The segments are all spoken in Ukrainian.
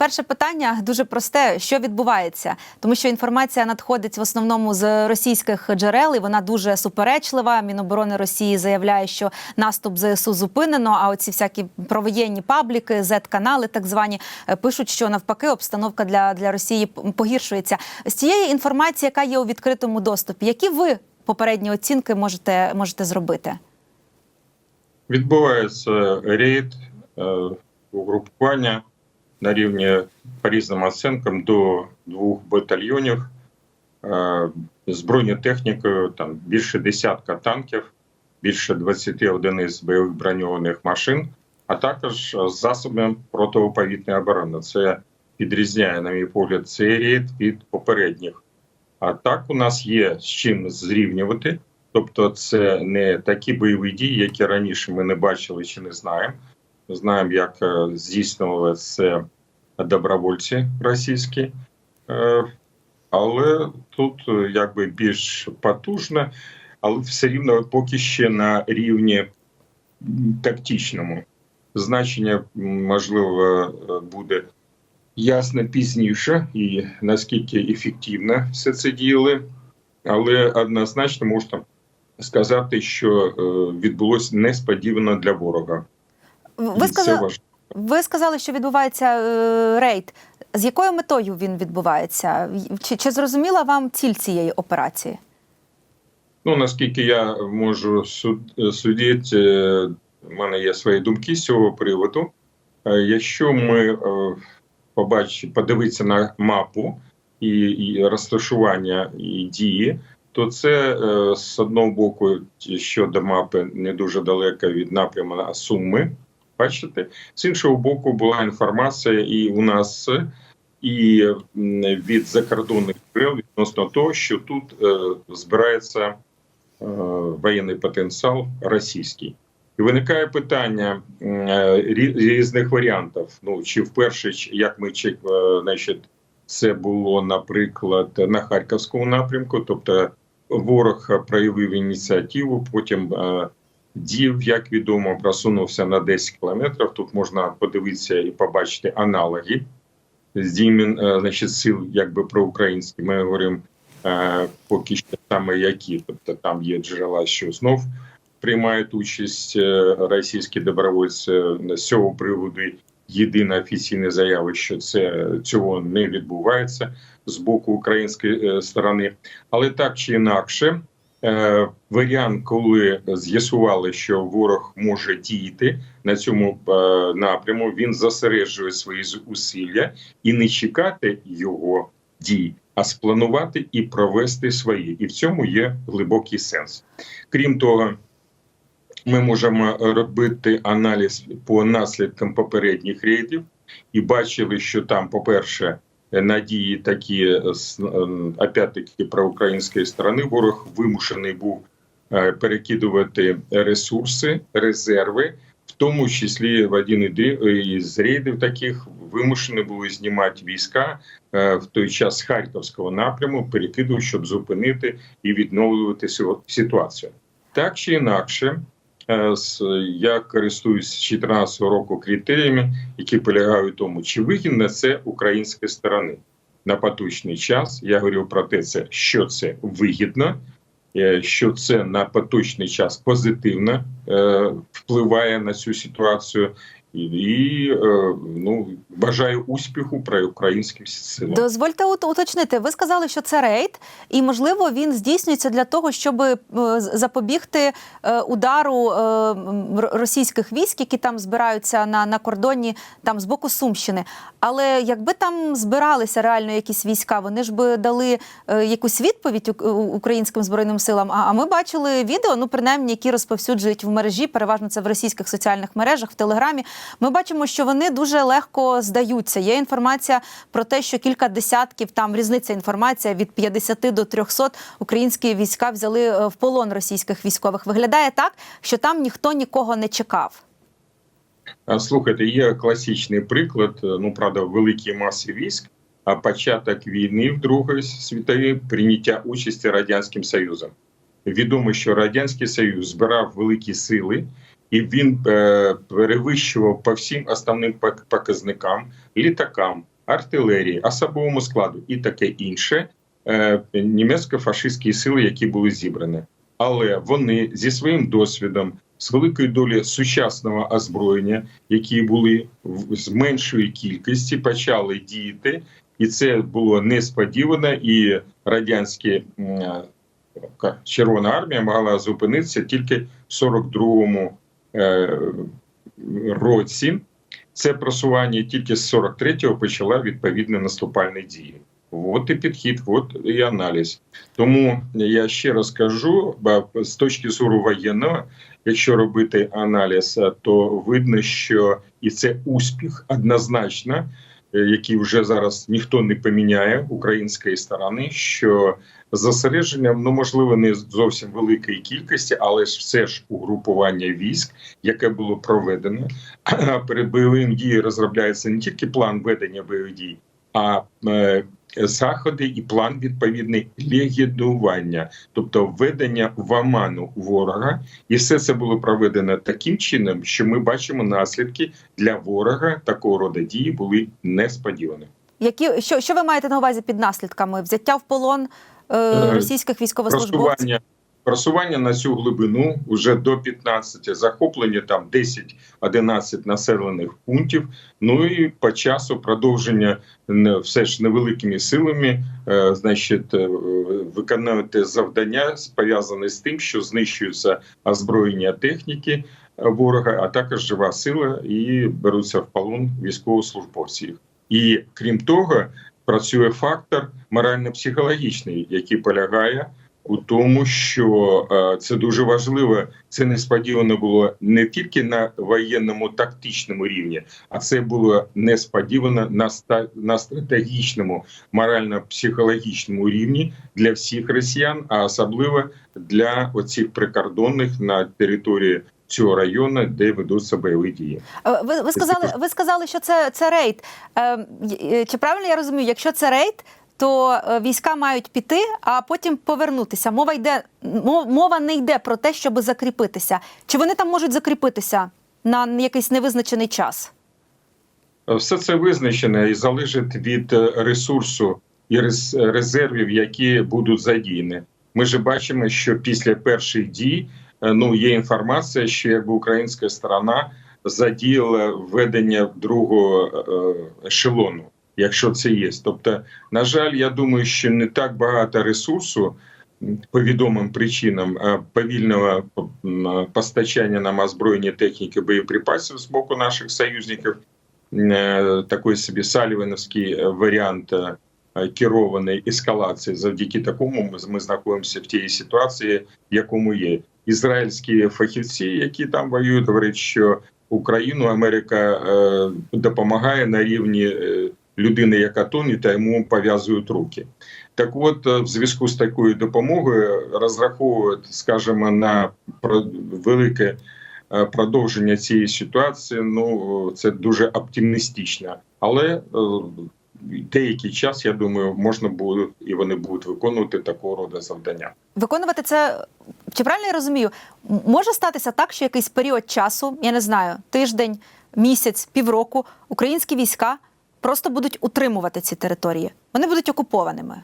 Перше питання дуже просте: що відбувається, тому що інформація надходить в основному з російських джерел, і вона дуже суперечлива. Міноборони Росії заявляє, що наступ ЗСУ зупинено. А оці всякі провоєнні пабліки, Z-канали, так звані, е, пишуть, що навпаки обстановка для, для Росії погіршується. З цієї інформації, яка є у відкритому доступі, які ви попередні оцінки можете, можете зробити? Відбувається рейд е, угрупування на рівні по різним оцінкам до двох батальйонів е, з бронетехнікою, там більше десятка танків, більше 20 одиниць бойових броньованих машин, а також з засобами протиповітряної оборони. Це підрізняє, на мій погляд, цей рейд від попередніх. А так у нас є з чим зрівнювати. Тобто, це не такі бойові дії, які раніше ми не бачили чи не знаємо. Знаємо, як е, здійснювали це добровольці російські, Е, але тут е, якби більш потужно, але все рівно поки ще на рівні тактичному. Значення можливо буде ясно пізніше і наскільки ефективно все це діяли, але однозначно можна сказати, що відбулося несподівано для ворога. Ви сказали, ви сказали, що відбувається е, рейд. З якою метою він відбувається? Чи, чи зрозуміла вам ціль цієї операції? Ну наскільки я можу суд- судити, е, в мене є свої думки з цього приводу. Е, Якщо ми побачимо, подивитися на мапу і, і розташування і дії, то це з одного боку щодо мапи не дуже далеко від напряму Суми. Бачите, з іншого боку, була інформація і у нас, і від закордонних джерел відносно того, що тут е, збирається е, воєнний потенціал російський. І виникає питання е, різних варіантів. Ну чи вперше, як ми е, значить, це було, наприклад, на харківському напрямку, тобто ворог проявив ініціативу, потім е, дів, як відомо, просунувся на 10 кілометрів. Тут можна подивитися і побачити аналоги з діями е, значить, сил, якби проукраїнські. Ми говоримо е, поки що саме які, тобто там є джерела, що знов приймають участь е, російські добровольці з цього приводу. Єдина офіційна заява, що це цього не відбувається з боку української сторони, але так чи інакше, варіант, коли з'ясували, що ворог може діяти на цьому е, напряму, він зосереджує свої зусилля і не чекати його дій, а спланувати і провести свої. І в цьому є глибокий сенс. Крім того, ми можемо робити аналіз по наслідкам попередніх рейдів і бачили, що там, по-перше, надії такі з, ем, опять-таки проукраїнської сторони, ворог вимушений був е, перекидувати ресурси, резерви, в тому числі в один із рейдів таких вимушені були знімати війська е, в той час харківського напряму, перекидував, щоб зупинити і відновлювати ситуацію. Так чи інакше, е, я користуюсь з 2014 року критеріями, які полягають в тому, чи вигідно це української сторони на поточний час. Я говорив про те, це що це вигідно, е, що це на поточний час позитивно е, впливає на цю ситуацію. І, е, ну бажаю успіху про українським силам. Дозвольте уточнити. Ви сказали, що це рейд, і можливо він здійснюється для того, щоб е, запобігти е, удару російських військ, які там збираються на, на кордоні там з боку Сумщини. Але якби там збиралися реально якісь війська, вони ж би дали якусь відповідь українським збройним силам. А, а ми бачили відео, ну принаймні, які розповсюджують в мережі, переважно це в російських соціальних мережах, в телеграмі. Ми бачимо, що вони дуже легко здаються. Є інформація про те, що кілька десятків там різниця інформація від 50 до 300 українські війська взяли е, в полон російських військових. Виглядає так, що там ніхто нікого не чекав. Слухайте, є класичний приклад. е, Ну правда, великій масі військ. А початок війни в Другої світовій прийняття участі радянським союзом. Відомо, що радянський союз збирав великі сили, і він е, перевищував по всім основним показникам літакам, артилерії, особовому складу і таке інше е, німецько-фашистські сили, які були зібрані. Але вони зі своїм досвідом, з великої долі сучасного озброєння, які були з меншої кількості, почали діяти, і це було несподівано. І радянські м, Червона армія могла зупинитися тільки в 42-му е, році. Це просування тільки з 43-го почала відповідні наступальні дії. От і підхід, от і аналіз. Тому я ще раз кажу, з точки зору воєнного, якщо робити аналіз, е, то видно, що і це успіх однозначно, е, який вже зараз ніхто не поміняє української сторони, що зосередження, ну можливо, не зовсім великої кількості, але ж все ж угрупування військ, яке було проведено перед бойовим дією, розробляється не тільки план ведення бойових дій, а е, заходи і план відповідний легідування, тобто введення в оману ворога, і все це було проведено таким чином, що ми бачимо наслідки для ворога такого роду дії були несподівані. Які що, що ви маєте на увазі під наслідками? Взяття в полон е, Е, російських військовослужбовців? просування, просування на цю глибину вже до 15, захоплення там 10-11 населених пунктів. Ну і по часу продовження все ж невеликими силами, е, значить, е, виконувати завдання пов'язане з тим, що знищується озброєння техніки е, ворога, а також жива сила, і беруться в полон військовослужбовців. І крім того, працює фактор морально-психологічний, який полягає у тому, що е, це дуже важливо. Це несподівано було не тільки на воєнному тактичному рівні, а це було несподівано на ста- на стратегічному морально-психологічному рівні для всіх росіян, а особливо для оцих прикордонних на території цього району, де ведуться бойові дії. Е, Ви, ви сказали, ви сказали, що це, це рейд. Е, чи правильно я розумію? Якщо це рейд, то е, війська мають піти, а потім повернутися. Мова йде мова не йде про те, щоб закріпитися. Чи вони там можуть закріпитися на якийсь невизначений час? Все це визначено і залежить від е, ресурсу і рез- резервів, які будуть задіяні. Ми ж бачимо, що після перших дій е, ну є інформація, що якби українська сторона задіяла введення другого е, ешелону, якщо це є. Тобто, на жаль, я думаю, що не так багато ресурсу. По відомим причинам повільного постачання нам озброєння техніки боєприпасів з боку наших союзників е, такий собі салівановський варіант е, керованої ескалації. Завдяки такому ми, знаходимося в тій ситуації, в якому є ізраїльські фахівці, які там воюють, говорять, що Україну Америка е, допомагає на рівні людини, яка тоне, та йому пов'язують руки. Так, от, е, в зв'язку з такою допомогою розраховують, скажімо, на велике е, продовження цієї ситуації. Ну це дуже оптимістично, але е, деякий час, я думаю, можна буде і вони будуть виконувати такого роду завдання. Виконувати це чи правильно я розумію? Може статися так, що якийсь період часу, я не знаю, тиждень, місяць, півроку, українські війська просто будуть утримувати ці території. Вони будуть окупованими.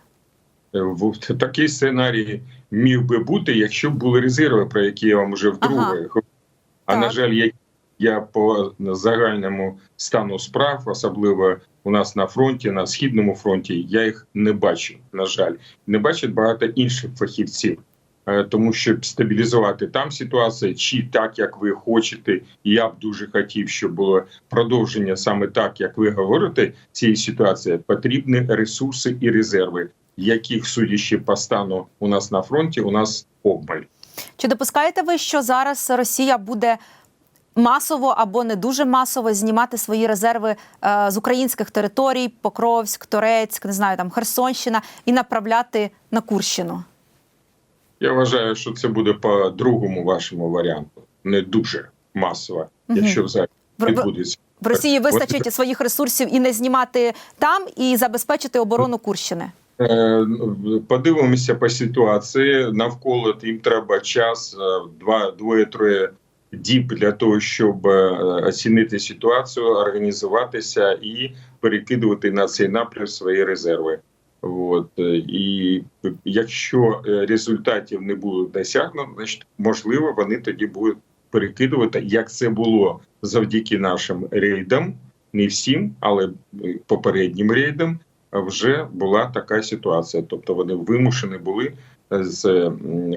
Е, Такий сценарій міг би бути, якщо б були резерви, про які я вам вже вдруге Ага. говорю. А Так. на жаль, я, я по загальному стану справ, особливо у нас на фронті, на східному фронті, я їх не бачу. На жаль, не бачать багато інших фахівців. Е, Тому щоб стабілізувати там ситуацію, чи так як ви хочете, я б дуже хотів, щоб було продовження саме так, як ви говорите, цієї ситуації потрібні ресурси і резерви, яких судячи по стану у нас на фронті, у нас обмаль. Чи допускаєте ви, що зараз Росія буде масово або не дуже масово знімати свої резерви е, з українських територій, Покровськ, Торецьк, не знаю, там Херсонщина, і направляти на Курщину? Я вважаю, що це буде по другому вашому варіанту, не дуже масово, Мгм. якщо взагалі відбудеться. в Росії вистачить своїх ресурсів і не знімати там, і забезпечити оборону Курщини. Е, Подивимося по ситуації. Навколо їм треба час, е, два, двоє-троє діб для того, щоб е, оцінити ситуацію, організуватися і перекидувати на цей напрям свої резерви. От е, і якщо е, результатів не буде досягнуто, значить можливо вони тоді будуть перекидувати, як це було завдяки нашим рейдам, не всім, але е, попереднім рейдам вже була така ситуація. Тобто вони вимушені були з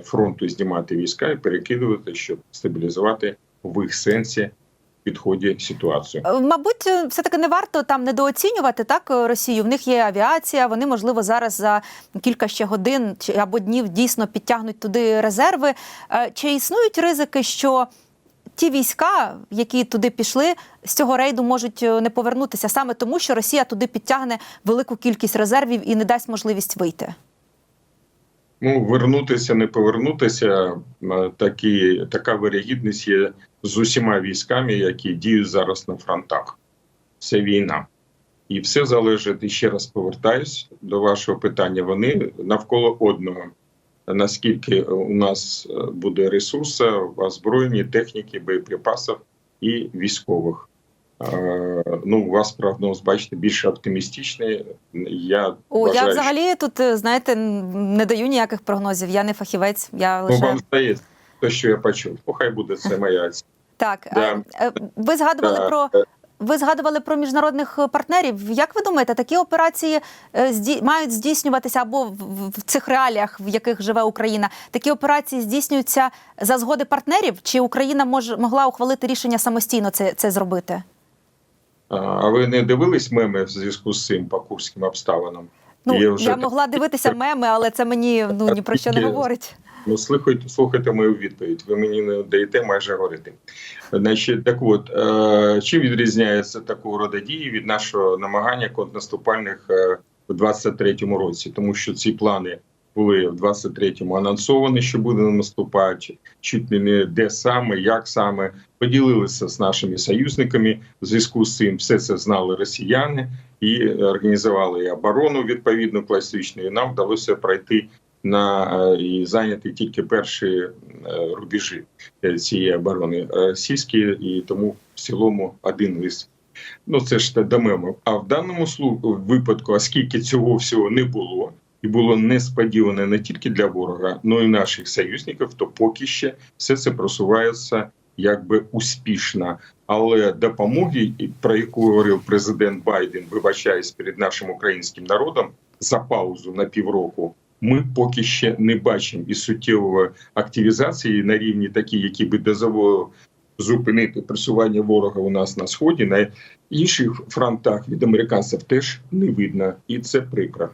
фронту знімати війська і перекидувати, щоб стабілізувати в їх сенсі підході ситуацію. Е, Мабуть, все таки не варто там недооцінювати так е, Росію. В них є авіація. Вони можливо зараз за кілька ще годин або днів дійсно підтягнуть туди резерви. Е, Чи існують ризики, що ті війська, які туди пішли, з цього рейду можуть е, не повернутися саме тому, що Росія туди підтягне велику кількість резервів і не дасть можливість вийти? Ну, вернутися, не повернутися, е, такі, така вирогідність є з усіма військами, які діють зараз на фронтах. Це війна. І все залежить, і ще раз повертаюсь до вашого питання. Вони навколо одного. Наскільки у нас е, буде ресурсу, озброєння, техніки, боєприпасів і військових. Е, Ну, у вас прогноз, бачите, більш оптимістичний. Я О, вважаю, я що- взагалі тут е, знаєте не даю ніяких прогнозів. Я не фахівець. Я Ну, вам здається, те, що я почув. Ну, хай буде це моя оцінка. так. Да. е, е, Ви згадували Да. про ви згадували про міжнародних е, партнерів. Як ви думаєте, такі операції е, зді... мають здійснюватися або в, цих реаліях, в яких живе Україна? Такі операції здійснюються за згоди партнерів? Чи Україна може могла ухвалити рішення самостійно це, це зробити? А ви не дивились меми в зв'язку з цим по курським обставинам? Ну я, вже так- могла дивитися меми, але це мені ну ні про що не говорить. Ну, слухайте, слухайте мою відповідь. Ви мені не даєте майже говорити. Значить, так от, е, чим відрізняється такого роду дії від нашого намагання контрнаступальних е, у 23-му році? Тому що ці плани були в 23-му анонсовані, що буде наступати, чуть не де саме, як саме. Поділилися з нашими союзниками. В зв'язку з цим все це знали росіяни і організували і оборону відповідну класичну. І нам вдалося пройти на е, і зайняти тільки перші е, рубежі е, цієї оборони російські, і тому в цілому один лист. Ну це ж до. А в даному випадку, оскільки цього всього не було, і було несподіване не тільки для ворога, але й наших союзників, то поки ще все це просувається якби успішно. Але допомоги, про яку говорив президент Байден, вибачаюсь перед нашим українським народом за паузу на півроку. Ми поки ще не бачимо і суттєвої активізації на рівні такі, які би дозволили зупинити просування ворога у нас на сході. На інших фронтах від американців теж не видно, і це прикро.